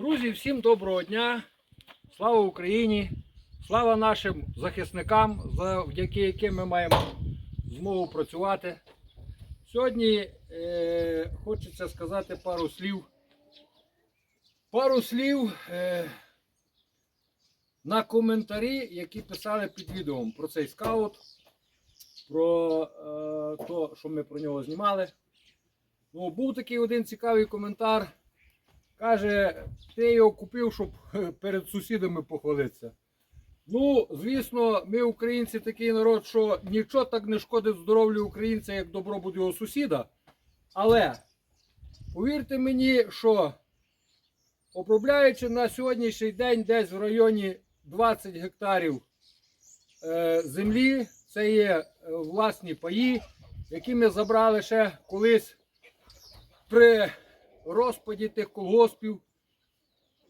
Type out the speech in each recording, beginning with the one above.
Друзі, всім доброго дня! Слава Україні! Слава нашим захисникам, завдяки яким ми маємо змогу працювати. Сьогодні е, хочеться сказати пару слів. Пару слів е, на коментарі, які писали під відео про цей скаут, про е, то, що ми про нього знімали. Ну, був такий один цікавий коментар. Каже, ти його купив, щоб перед сусідами похвалитися. Ну, звісно, ми, українці, такий народ, що нічого так не шкодить здоров'ю українця, як добробут його сусіда. Але повірте мені, що обробляючи на сьогоднішній день десь в районі 20 гектарів е, землі, це є е, власні паї, які ми забрали ще колись при розпаді тих колгоспів.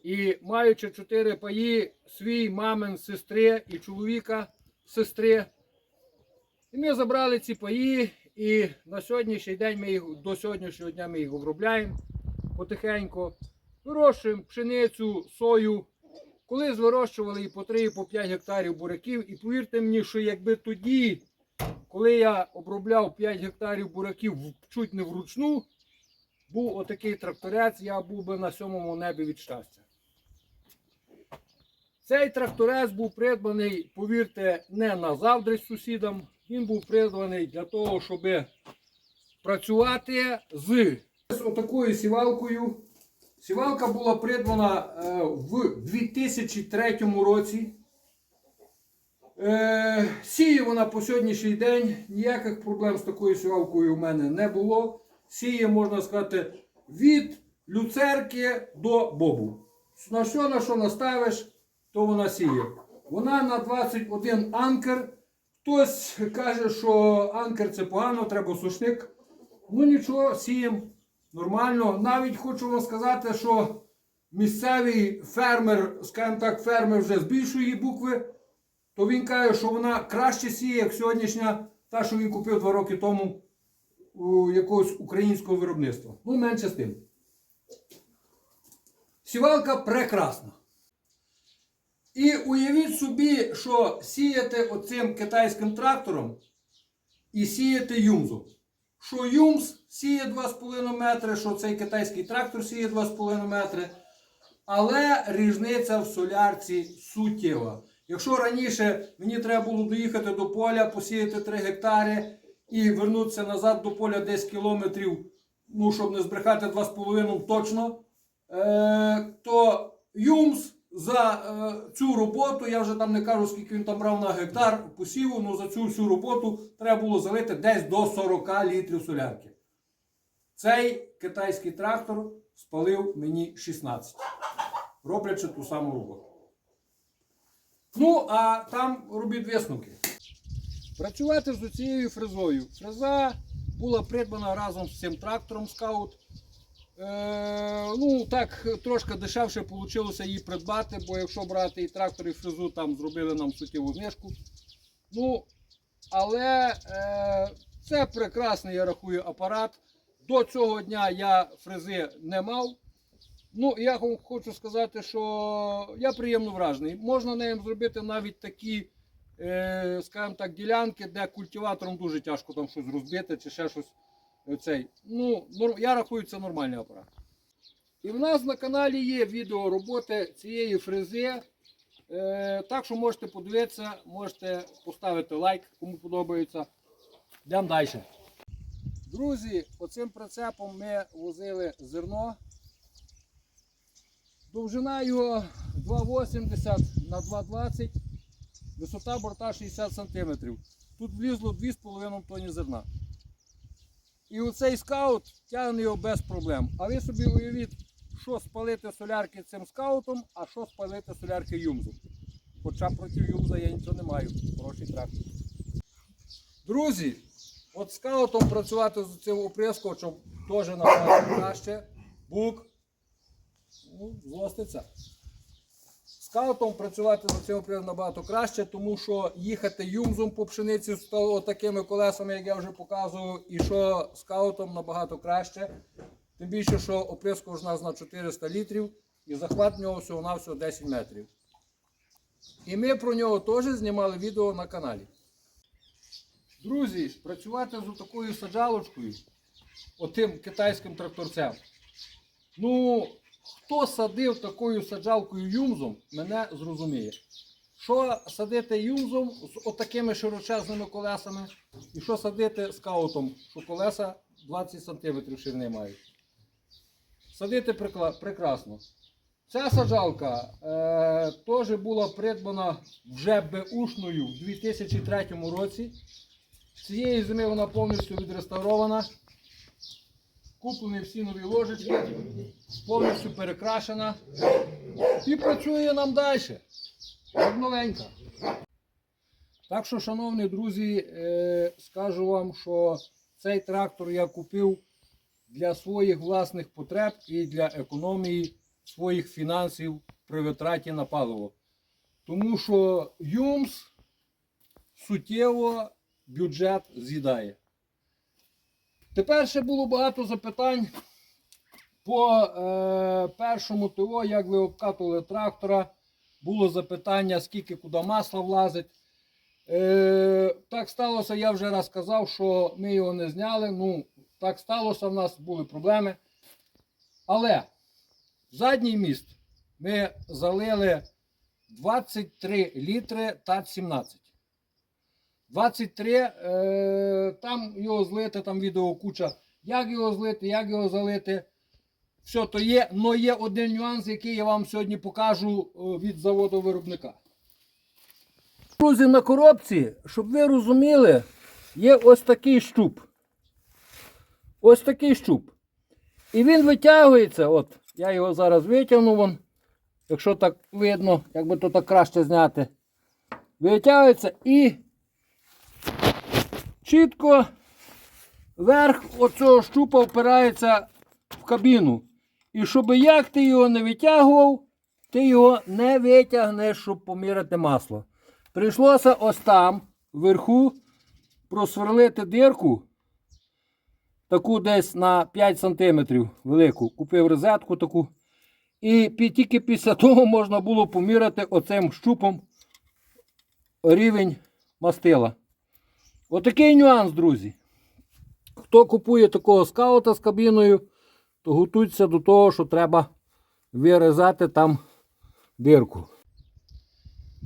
І маючи чотири паї, свій мамин сестри і чоловіка сестри. І ми забрали ці паї, і на сьогоднішній день ми їх до сьогоднішнього дня ми їх обробляємо потихеньку. Вирощуємо пшеницю, сою. Колись вирощували і по 3, і по 5 гектарів буряків. І повірте мені, що якби тоді, коли я обробляв 5 гектарів буряків чуть не вручну, був отакий тракторець, я був би на сьомому небі від щастя. Цей тракторець був придбаний, повірте, не на завдрість сусідам. Він був придбаний для того, щоб працювати з, з отакою сівалкою. Сівалка була придбана е, в 2003 році. Е, сіє вона по сьогоднішній день. Ніяких проблем з такою сівалкою у мене не було. Сіє, можна сказати, від люцерки до бобу. На що на що наставиш, то вона сіє. Вона на 21 анкер. Хтось каже, що анкер це погано, треба сушник. Ну нічого, сіємо нормально. Навіть хочу вам сказати, що місцевий фермер, скажімо так, фермер вже з більшої букви, то він каже, що вона краще сіє, як сьогоднішня, та, що він купив два роки тому якогось українського виробництва. Ну, менше з тим. Сівалка прекрасна. І уявіть собі, що сіяти оцим китайським трактором і сіяти юмзом. Що юмз сіє 2,5 метри, що цей китайський трактор сіє 2,5 метри. Але різниця в солярці суттєва. Якщо раніше мені треба було доїхати до поля, посіяти 3 гектари і вернутися назад до поля 10 кілометрів, ну, щоб не збрехати 2,5 точно, е, то Юмс за е, цю роботу, я вже там не кажу, скільки він там брав на гектар посіву, ну за цю всю роботу треба було залити десь до 40 літрів солярки. Цей китайський трактор спалив мені 16, роблячи ту саму роботу. Ну, а там робіть висновки. Працювати з цією фрезою. Фреза була придбана разом з цим трактором скаут. Е, ну, так трошки дешевше вийшло її придбати, бо якщо брати і трактор, і фрезу, там зробили нам суттєву знижку. Ну, але е, це прекрасний, я рахую, апарат. До цього дня я фрези не мав. Ну, я хочу сказати, що я приємно вражений. Можна нею зробити навіть такі, скажімо так, ділянки, де культиватором дуже тяжко там щось розбити чи ще щось. е, Цей. Ну, я рахую, це нормальний апарат. І в нас на каналі є відео роботи цієї фрези. Е, так що можете подивитися, можете поставити лайк, кому подобається. Йдемо далі. Друзі, оцим прицепом ми возили зерно. Довжина його 2,80 на 2,20, висота борта 60 см. Тут влізло 2,5 тонни зерна. І оцей скаут тягне його без проблем. А ви собі уявіть, що спалити солярки цим скаутом, а що спалити солярки юмзом. Хоча проти юмза я нічого не маю. Хороший трактор. Друзі, от скаутом працювати з цим оприскувачем теж набагато краще. Бук ну, злоститься. Скаутом працювати за цим оприскувачем набагато краще, тому що їхати юмзом по пшениці з такими колесами, як я вже показував, і що скаутом набагато краще. Тим більше, що оприскувач у нас на 400 літрів. і захват в нього всього-навсього 10 метрів. І ми про нього теж знімали відео на каналі. Друзі, працювати з такою саджалочкою, отим китайським тракторцем. Ну, хто садив такою саджалкою юмзом, мене зрозуміє. Що садити юмзом з отакими широчезними колесами, і що садити скаутом, що колеса 20 см ширини мають. Садити прекрасно. Ця саджалка е, теж була придбана вже беушною в 2003 році. Цієї зими вона повністю відреставрована. Куплені всі нові ложечки, повністю перекрашена. І працює нам далі. Як новенька. Так що, шановні друзі, е, скажу вам, що цей трактор я купив для своїх власних потреб і для економії своїх фінансів при витраті на паливо. Тому що ЮМС суттєво бюджет з'їдає. Тепер ще було багато запитань по е, першому ТО, як ви обкатували трактора. Було запитання, скільки куди масла влазить. Е, так сталося, я вже раз казав, що ми його не зняли. Ну, так сталося, в нас були проблеми. Але задній міст ми залили 23 літри та 17. 23, е, там його злити, там відео куча, як його злити, як його залити. Все то є, але є один нюанс, який я вам сьогодні покажу е, від заводу виробника. Друзі, на коробці, щоб ви розуміли, є ось такий щуп. Ось такий щуп. І він витягується. От, я його зараз витягну, вон, якщо так видно, як би то так краще зняти. Витягується і чітко верх оцього щупа впирається в кабіну. І щоб як ти його не витягував, ти його не витягнеш, щоб поміряти масло. Прийшлося ось там, вверху, просверлити дирку, таку десь на 5 см велику. Купив розетку таку. І тільки після того можна було поміряти оцим щупом рівень мастила. Отакий нюанс, друзі. Хто купує такого скаута з кабіною, то готуйтеся до того, що треба вирізати там дирку.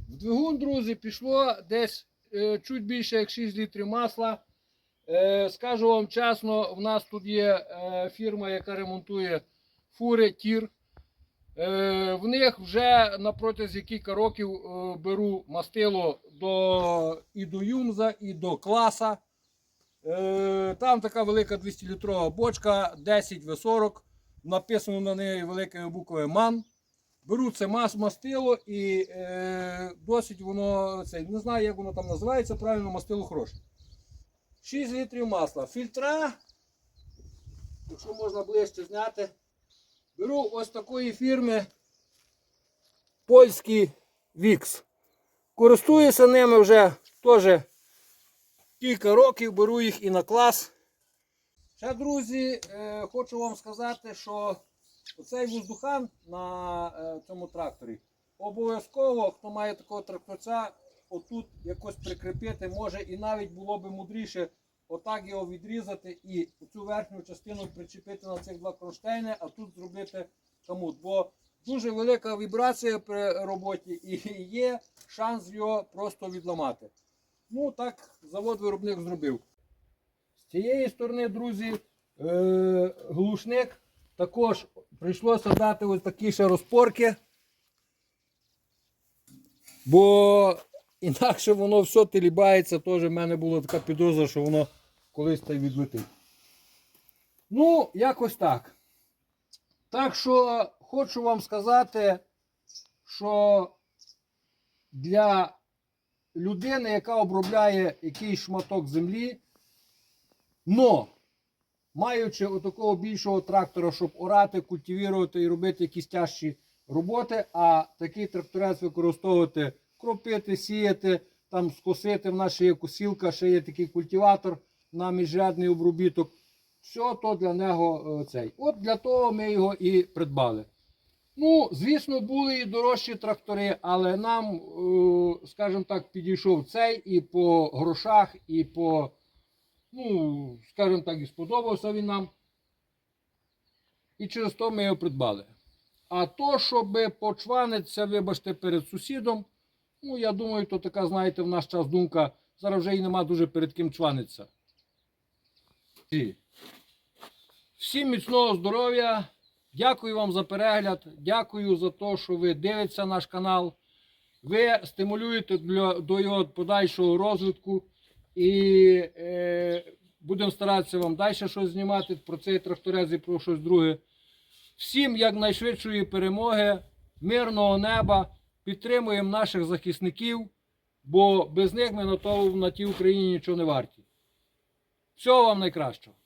В двигун, друзі, пішло десь е, чуть більше як 6 літрів масла. Е, скажу вам чесно, в нас тут є е, фірма, яка ремонтує фури, тір. Е, в них вже на протязі кілька років е, беру мастило до, і до Юмза, і до класа. Е, там така велика 200-літрова бочка, 10 В40. Написано на неї великими буквами МАН. Беру це мастило і е, досить воно, це, не знаю, як воно там називається, правильно, мастило хороше. 6 літрів масла. Фільтра, якщо можна ближче зняти, беру ось такої фірми польський Вікс. Користуюся ними вже теж кілька років, беру їх і на клас. Ще, друзі, е, хочу вам сказати, що оцей воздухан на е, цьому тракторі обов'язково, хто має такого тракторця, отут якось прикріпити, може і навіть було би мудріше отак його відрізати і цю верхню частину причепити на цих два кронштейни, а тут зробити камут. Бо дуже велика вібрація при роботі і є шанс його просто відламати. Ну так завод-виробник зробив. З цієї сторони, друзі, е, глушник також прийшлося дати ось такі ще розпорки. Бо інакше воно все телібається, теж в мене була така підозра, що воно колись та й відлетить. Ну, якось так. Так що хочу вам сказати, що для людини, яка обробляє якийсь шматок землі, но маючи отакого більшого трактора, щоб орати, культивувати і робити якісь тяжчі роботи, а такий тракторець використовувати, кропити, сіяти, там скосити. В нас ще є косілка, ще є такий культиватор на міжрядний обробіток. Все то для нього е, цей. От для того ми його і придбали. Ну, звісно, були і дорожчі трактори, але нам, е, скажімо так, підійшов цей і по грошах, і по, ну, скажімо так, і сподобався він нам. І через то ми його придбали. А то, щоб почванитися, вибачте, перед сусідом, ну, я думаю, то така, знаєте, в наш час думка, зараз вже і нема дуже перед ким чванитися. Всім міцного здоров'я. Дякую вам за перегляд. Дякую за те, що ви дивитеся наш канал. Ви стимулюєте для, до його подальшого розвитку. І е, будемо старатися вам далі щось знімати про цей тракторез і про щось друге. Всім якнайшвидшої перемоги, мирного неба. Підтримуємо наших захисників, бо без них ми на, то, на тій Україні нічого не варті. Всього вам найкращого.